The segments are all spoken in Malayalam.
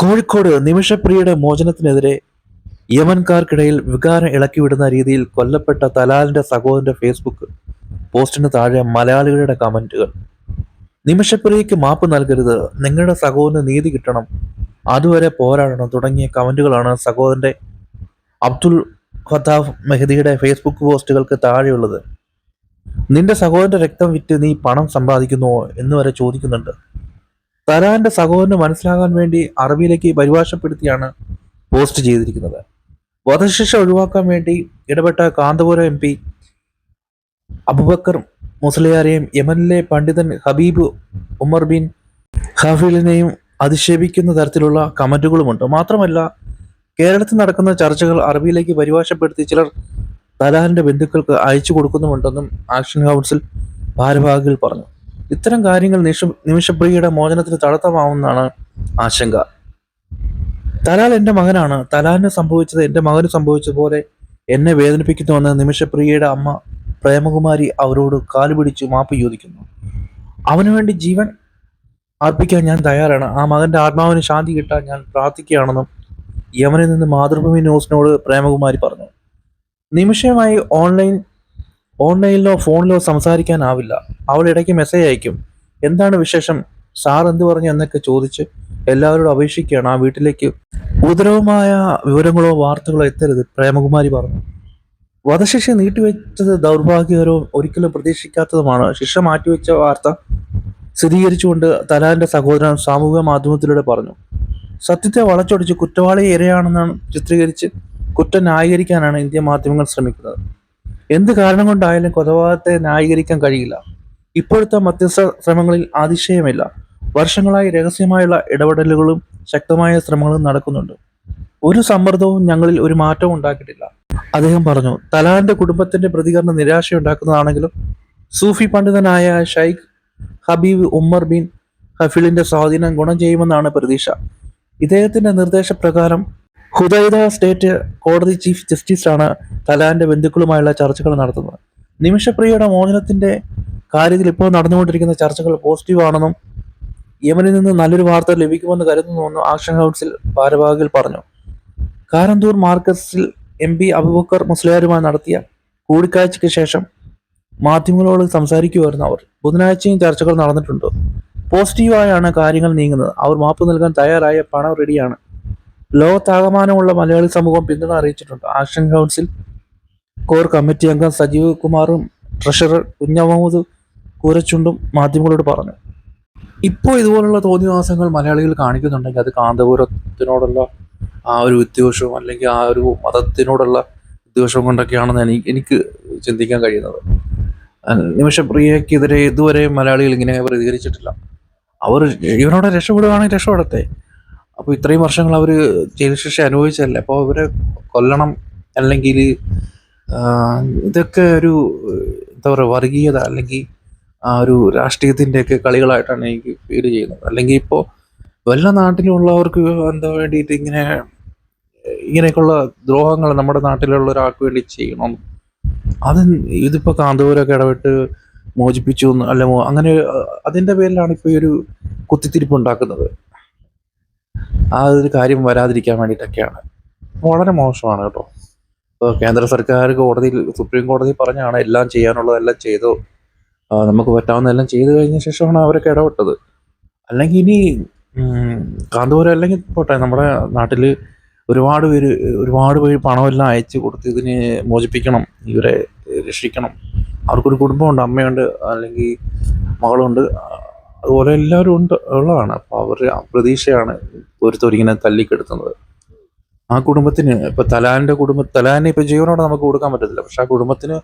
കോഴിക്കോട് നിമിഷപ്രിയയുടെ മോചനത്തിനെതിരെ യമൻകാർക്കിടയിൽ വികാരം ഇളക്കിവിടുന്ന രീതിയിൽ കൊല്ലപ്പെട്ട തലാലിന്റെ സഹോദരന്റെ ഫേസ്ബുക്ക് പോസ്റ്റിന് താഴെ മലയാളികളുടെ കമന്റുകൾ. നിമിഷപ്രിയയ്ക്ക് മാപ്പ് നൽകരുത്. നിങ്ങളുടെ സഹോദരന് നീതി കിട്ടണം. അതുവരെ പോരാടണം തുടങ്ങിയ കമന്റുകളാണ് സഹോദരന്റെ അബ്ദുൽ ഖത്താഫ് മെഹദിയുടെ ഫേസ്ബുക്ക് പോസ്റ്റുകൾക്ക് താഴെയുള്ളത്. നിന്റെ സഹോദരന്റെ രക്തം വിറ്റ് നീ പണം സമ്പാദിക്കുന്നുവോ? എന്ന് വരെ ചോദിക്കുന്നുണ്ട്. തലാന്റെ സഹോദരന് മനസ്സിലാകാൻ വേണ്ടി അറബിയിലേക്ക് പരിഭാഷപ്പെടുത്തിയാണ് പോസ്റ്റ് ചെയ്തിരിക്കുന്നത്. വധശിക്ഷ ഒഴിവാക്കാൻ വേണ്ടി ഇടപെട്ട കാന്തപുരം എം പി അബുബക്കർ മുസ്ലിയാരെയും യമനിലെ പണ്ഡിതൻ ഹബീബ് ഉമർ ബിൻ ഹാഫിലിനെയും അധിക്ഷേപിക്കുന്ന തരത്തിലുള്ള കമന്റുകളുമുണ്ട്. മാത്രമല്ല കേരളത്തിൽ നടക്കുന്ന ചർച്ചകൾ അറബിയിലേക്ക് പരിഭാഷപ്പെടുത്തി ചിലർ തലാലിന്റെ ബന്ധുക്കൾക്ക് അയച്ചു കൊടുക്കുന്നുമുണ്ടെന്നും ആക്ഷൻ കൗൺസിൽ ഭാരവാഹികൾ പറഞ്ഞു. ഇത്തരം കാര്യങ്ങൾ നിഷ നിമിഷപ്രിയയുടെ മോചനത്തിന് തടസ്സമാവുമെന്നാണ് ആശങ്ക. തലാൽ എന്റെ മകനാണ്. തലാലിന് സംഭവിച്ചത് എന്റെ മകന് സംഭവിച്ചതുപോലെ എന്നെ വേദനിപ്പിക്കുന്നുവെന്ന് നിമിഷപ്രിയയുടെ അമ്മ പ്രേമകുമാരി അവരോട് കാലുപിടിച്ച് മാപ്പ് ചോദിക്കുന്നു. അവനു വേണ്ടി ജീവൻ അർപ്പിക്കാൻ ഞാൻ തയ്യാറാണ്. ആ മകന്റെ ആത്മാവിന് ശാന്തി കിട്ടാൻ ഞാൻ പ്രാർത്ഥിക്കുകയാണെന്നും യമനിൽ നിന്ന് മാതൃഭൂമി ന്യൂസിനോട് പ്രേമകുമാരി പറഞ്ഞു. നിമിഷമായി ഓൺലൈൻ ഓൺലൈനിലോ ഫോണിലോ സംസാരിക്കാനാവില്ല. അവൾ ഇടയ്ക്ക് മെസ്സേജ് അയക്കും. എന്താണ് വിശേഷം? സാർ എന്ത് പറഞ്ഞു? എന്നൊക്കെ ചോദിച്ച് എല്ലാവരോടും അപേക്ഷിക്കുകയാണ്. ആ വീട്ടിലേക്ക് ഉദരവുമായ വിവരങ്ങളോ വാർത്തകളോ എത്തരുത് പ്രേമകുമാരി പറഞ്ഞു. വധശിക്ഷ നീട്ടിവെച്ചത് ദൗർഭാഗ്യകരവും ഒരിക്കലും പ്രതീക്ഷിക്കാത്തതുമാണ്. ശിക്ഷ മാറ്റിവെച്ച വാർത്ത സ്ഥിരീകരിച്ചുകൊണ്ട് തലാലിന്റെ സഹോദരൻ സാമൂഹിക മാധ്യമത്തിലൂടെ പറഞ്ഞു. സത്യത്തെ വളച്ചൊടിച്ച് കുറ്റവാളി ഇരയാണെന്നാണ് ചിത്രീകരിച്ച് കുറ്റം ന്യായീകരിക്കാനാണ് ഇന്ത്യ മാധ്യമങ്ങൾ ശ്രമിക്കുന്നത്. എന്ത് കാരണം കൊണ്ടായാലും കൊലപാതകത്തെ ന്യായീകരിക്കാൻ കഴിയില്ല. ഇപ്പോഴത്തെ മധ്യസ്ഥ ശ്രമങ്ങളിൽ അതിശയമില്ല. വർഷങ്ങളായി രഹസ്യമായുള്ള ഇടപെടലുകളും ശക്തമായ ശ്രമങ്ങളും നടക്കുന്നുണ്ട്. ഒരു സമ്മർദ്ദവും ഞങ്ങളിൽ ഒരു മാറ്റവും ഉണ്ടാക്കിയിട്ടില്ല. അദ്ദേഹം പറഞ്ഞു തലാലിന്റെ കുടുംബത്തിന്റെ പ്രതികരണം നിരാശയുണ്ടാക്കുന്നതാണെങ്കിലും സൂഫി പണ്ഡിതനായ ഷൈഖ് ഹബീബ് ഉമ്മർ ബിൻ ഹഫീലിന്റെ സ്വാധീനം ഗുണം ചെയ്യുമെന്നാണ് പ്രതീക്ഷ. ഇദ്ദേഹത്തിന്റെ നിർദ്ദേശപ്രകാരം ഹുദൈദ സ്റ്റേറ്റ് കോടതി ചീഫ് ജസ്റ്റിസാണ് തലാന്റെ ബന്ധുക്കളുമായുള്ള ചർച്ചകൾ നടത്തുന്നത്. നിമിഷപ്രിയയുടെ മോചനത്തിന്റെ കാര്യത്തിൽ ഇപ്പോൾ നടന്നുകൊണ്ടിരിക്കുന്ന ചർച്ചകൾ പോസിറ്റീവ് ആണെന്നും യമനിൽ നിന്ന് നല്ലൊരു വാർത്ത ലഭിക്കുമെന്ന് കരുതുന്നുവെന്നും ആക്ഷൻ കൗൺസിൽ ഭാരവാഹികൾ പറഞ്ഞു. കാരന്തൂർ മാർക്കസിൽ എം പി അബുബക്കർ മുസ്ലിയാരുമായി നടത്തിയ കൂടിക്കാഴ്ചയ്ക്ക് ശേഷം മാധ്യമങ്ങളോട് സംസാരിക്കുമായിരുന്നു അവർ. ബുധനാഴ്ചയും ചർച്ചകൾ നടന്നിട്ടുണ്ട്. പോസിറ്റീവായാണ് കാര്യങ്ങൾ നീങ്ങുന്നത്. അവർ മാപ്പ് നൽകാൻ തയ്യാറായ പണം റെഡിയാണ് ലോകത്താകമാനമുള്ള മലയാളി സമൂഹം പിന്തുണ അറിയിച്ചിട്ടുണ്ട്. ആക്ഷൻ കൗൺസിൽ കോർ കമ്മിറ്റി അംഗം സജീവ് കുമാറും ട്രഷറർ കുഞ്ഞമുഹമ്മദ് കൂരച്ചുണ്ടും മാധ്യമങ്ങളോട് പറഞ്ഞു. ഇപ്പോൾ ഇതുപോലുള്ള തോന്നിവാസങ്ങൾ മലയാളികൾ കാണിക്കുന്നുണ്ടെങ്കിൽ അത് കാന്തപുരത്തിനോടുള്ള ആ ഒരു വിദ്വേഷവും അല്ലെങ്കിൽ ആ ഒരു മതത്തിനോടുള്ള വിദ്വേഷവും കൊണ്ടൊക്കെയാണെന്ന് എനിക്ക് എനിക്ക് ചിന്തിക്കാൻ കഴിയുന്നത്. നിമിഷപ്രിയക്കെതിരെ ഇതുവരെ മലയാളികൾ ഇങ്ങനെ പ്രതികരിച്ചിട്ടില്ല. അവർ ഇവനോട് രക്ഷപ്പെടുകയാണെങ്കിൽ രക്ഷപ്പെടട്ടെ. അപ്പോൾ ഇത്രയും വർഷങ്ങൾ അവർ ജയിൽ ശിക്ഷ അനുഭവിച്ചതല്ലേ? അപ്പോൾ അവരെ കൊല്ലണം അല്ലെങ്കിൽ ഇതൊക്കെ ഒരു എന്താ പറയുക വർഗീയത അല്ലെങ്കിൽ ആ ഒരു രാഷ്ട്രീയത്തിന്റെയൊക്കെ കളികളായിട്ടാണ് എനിക്ക് ഫീൽ ചെയ്യുന്നത്. അല്ലെങ്കിൽ ഇപ്പോൾ വല്ല നാട്ടിലുള്ളവർക്ക് എന്താ വേണ്ടിയിട്ട് ഇങ്ങനെ ഇങ്ങനെയൊക്കെയുള്ള ദ്രോഹങ്ങൾ നമ്മുടെ നാട്ടിലുള്ള ഒരാൾക്ക് വേണ്ടി ചെയ്യണം. അത് ഇതിപ്പോൾ കാന്തപുരമൊക്കെ ഇടപെട്ട് മോചിപ്പിച്ചു അല്ലെ അങ്ങനെ അതിന്റെ പേരിലാണ് ഇപ്പോൾ ഈ ഒരു കുത്തിത്തിരിപ്പ് ഉണ്ടാക്കുന്നത്. ആ ഒരു കാര്യം വരാതിരിക്കാൻ വേണ്ടിയിട്ടൊക്കെയാണ്. വളരെ മോശമാണ് കേട്ടോ. ഇപ്പോൾ കേന്ദ്ര സർക്കാർ കോടതിയിൽ സുപ്രീം കോടതി പറഞ്ഞാണ് എല്ലാം ചെയ്യാനുള്ളതെല്ലാം ചെയ്തു. നമുക്ക് പറ്റാവുന്നതെല്ലാം ചെയ്തു കഴിഞ്ഞ ശേഷമാണ് അവരൊക്കെ ഇടപെട്ടത്. അല്ലെങ്കിൽ ഇനി കാന്തപുരം അല്ലെങ്കിൽ പോട്ടെ നമ്മുടെ നാട്ടിൽ ഒരുപാട് പേര് ഒരുപാട് പേര് പണമെല്ലാം അയച്ചു കൊടുത്ത് ഇതിനെ മോചിപ്പിക്കണം ഇവരെ രക്ഷിക്കണം. അവർക്കൊരു കുടുംബമുണ്ട് അമ്മയുണ്ട് അല്ലെങ്കിൽ മകളുണ്ട്. അതുപോലെ എല്ലാവരും ഉണ്ട് ഉള്ളതാണ്. അപ്പോൾ അവരുടെ പ്രതീക്ഷയാണ് ഒരുത്തൊരിങ്ങനെ തല്ലിക്കെടുത്തുന്നത്. ആ കുടുംബത്തിന് ഇപ്പൊ തലാന്റെ കുടുംബ തലാനെ ഇപ്പൊ ജീവനോടെ നമുക്ക് കൊടുക്കാൻ പറ്റത്തില്ല. പക്ഷെ ആ കുടുംബത്തിന്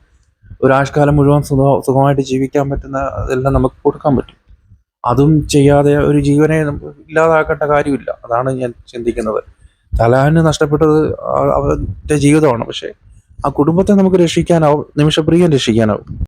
ഒരാഴ്ചക്കാലം മുഴുവൻ സുഖ സുഖമായിട്ട് ജീവിക്കാൻ പറ്റുന്ന അതെല്ലാം നമുക്ക് കൊടുക്കാൻ പറ്റും. അതും ചെയ്യാതെ ഒരു ജീവനെ ഇല്ലാതാക്കേണ്ട കാര്യമില്ല. അതാണ് ഞാൻ ചിന്തിക്കുന്നത്. തലാന് നഷ്ടപ്പെട്ടത് അവരുടെ ജീവിതമാണ്. പക്ഷേ ആ കുടുംബത്തെ നമുക്ക് രക്ഷിക്കാനാവും നിമിഷപ്രിയം രക്ഷിക്കാനാവും.